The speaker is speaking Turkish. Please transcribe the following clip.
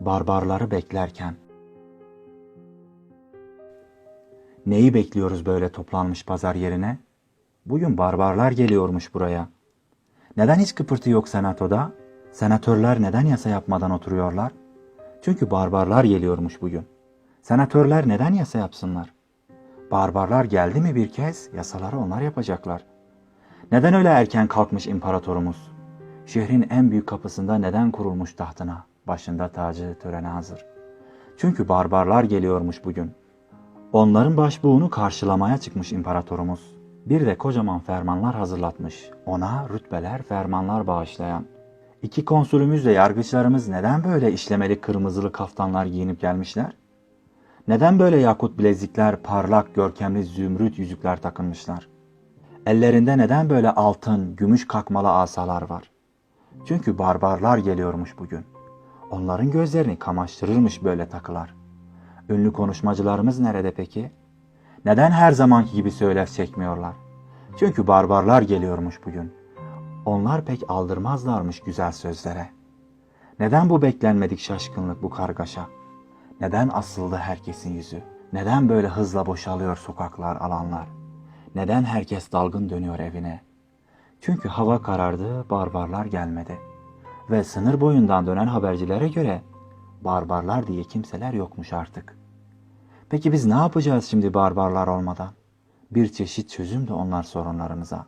barbarları beklerken. Neyi bekliyoruz böyle toplanmış pazar yerine? Bugün barbarlar geliyormuş buraya. Neden hiç kıpırtı yok senatoda? Senatörler neden yasa yapmadan oturuyorlar? Çünkü barbarlar geliyormuş bugün. Senatörler neden yasa yapsınlar? Barbarlar geldi mi bir kez yasaları onlar yapacaklar. Neden öyle erken kalkmış imparatorumuz? Şehrin en büyük kapısında neden kurulmuş tahtına? Başında tacı törene hazır. Çünkü barbarlar geliyormuş bugün. Onların başbuğunu karşılamaya çıkmış imparatorumuz. Bir de kocaman fermanlar hazırlatmış. Ona rütbeler, fermanlar bağışlayan. İki konsülümüz ve yargıçlarımız neden böyle işlemeli kırmızılı kaftanlar giyinip gelmişler? Neden böyle yakut bilezikler, parlak, görkemli zümrüt yüzükler takınmışlar? Ellerinde neden böyle altın, gümüş kakmalı asalar var? Çünkü barbarlar geliyormuş bugün. Onların gözlerini kamaştırırmış böyle takılar. Ünlü konuşmacılarımız nerede peki? Neden her zamanki gibi söylev çekmiyorlar? Çünkü barbarlar geliyormuş bugün. Onlar pek aldırmazlarmış güzel sözlere. Neden bu beklenmedik şaşkınlık, bu kargaşa? Neden asıldı herkesin yüzü? Neden böyle hızla boşalıyor sokaklar, alanlar? Neden herkes dalgın dönüyor evine? Çünkü hava karardı, barbarlar gelmedi. Ve sınır boyundan dönen habercilere göre barbarlar diye kimseler yokmuş artık. Peki biz ne yapacağız şimdi barbarlar olmadan? Bir çeşit çözüm de onlar sorunlarımıza.